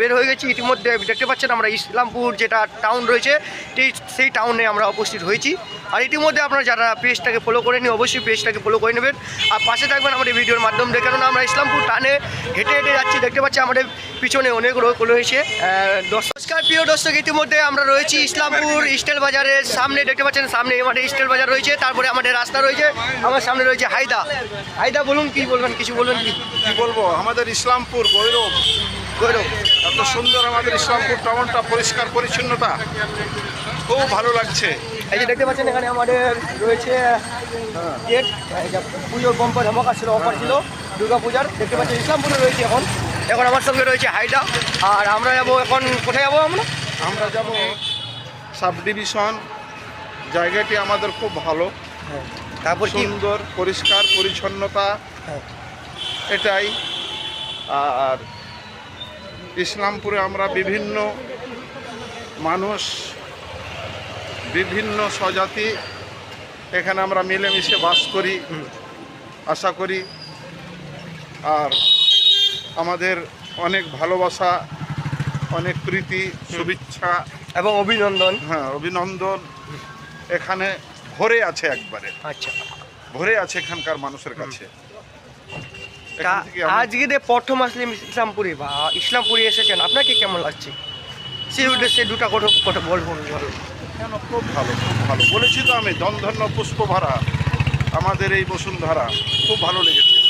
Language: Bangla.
বের হয়ে গেছি ইতিমধ্যে। দেখতে পাচ্ছেন আমরা ইসলামপুর যেটা টাউন রয়েছে সেই টাউনে আমরা উপস্থিত হয়েছি। আর ইতিমধ্যে আপনারা যারা পেজটাকে ফলো করে নিন অবশ্যই পেজটাকে ফলো করে নেবেন। আর পাশে থাকবেন আমাদের ভিডিওর মাধ্যম দিয়ে। কেননা আমরা ইসলামপুর টানে হেঁটে হেঁটে যাচ্ছি দেখতে পাচ্ছি আমাদের পিছনে অনেক রোগ রয়েছে নমস্কার প্রিয় দর্শক ইতিমধ্যে আমরা রয়েছি ইসলামপুর স্টেল বাজারের সামনে। দেখতে পাচ্ছেন সামনে আমাদের স্টেল বাজার রয়েছে তারপরে আমাদের রাস্তা রয়েছে আমার সামনে রয়েছে হায়দা। হায়দা বলুন কি বলবেন কিছু বলবেন কি? কি বলব? আমাদের ইসলামপুর গৌরব। গৌরব। এত সুন্দর আমাদের ইসলামপুর টাউনটা পরিষ্কার পরিচ্ছন্নতা। খুব ভালো লাগছে। এই যে দেখতে পাচ্ছেন এখানে আমাদের রয়েছে গেট পুজোর বম্পার ধামাকা ছিল অফার ছিল দুর্গা পূজার দেখতে পাচ্ছেন ইসলামপুরে রয়েছে এখন। এখন আমার সঙ্গে রয়েছে হাইডা আর আমরা যাব এখন কোথায় যাব আমরা? আমরা যাব সাব ডিভিশন জায়গাটি আমাদের খুব ভালো। তারপর কি? সুন্দর পরিষ্কার পরিচ্ছন্নতা। হ্যাঁ। এটাই। আর ইসলামপুরে আমরা বিভিন্ন মানুষ বিভিন্ন স্বজাতি এখানে আমরা মিলেমিশে বাস করি আশা করি। আর আমাদের অনেক ভালোবাসা অনেক প্রীতি শুভেচ্ছা। এবং অভিনন্দন। হ্যাঁ অভিনন্দন। এখানে ভরে আছে একবারে। আচ্ছা। ভরে আছে এখানকার মানুষের কাছে। তা আজকে যে প্রথম আসলেন ইসলামপুরে বা ইসলামপুরে এসেছেন আপনাকে কেমন লাগছে? সেই উদ্দেশ্যে দুটা কথা কথা বলব। কেন? খুব ভালো খুব ভালো। বলেছি তো আমি দমধন্য পুষ্পভরা আমাদের এই বসুন্ধারা খুব ভালো লেগেছে।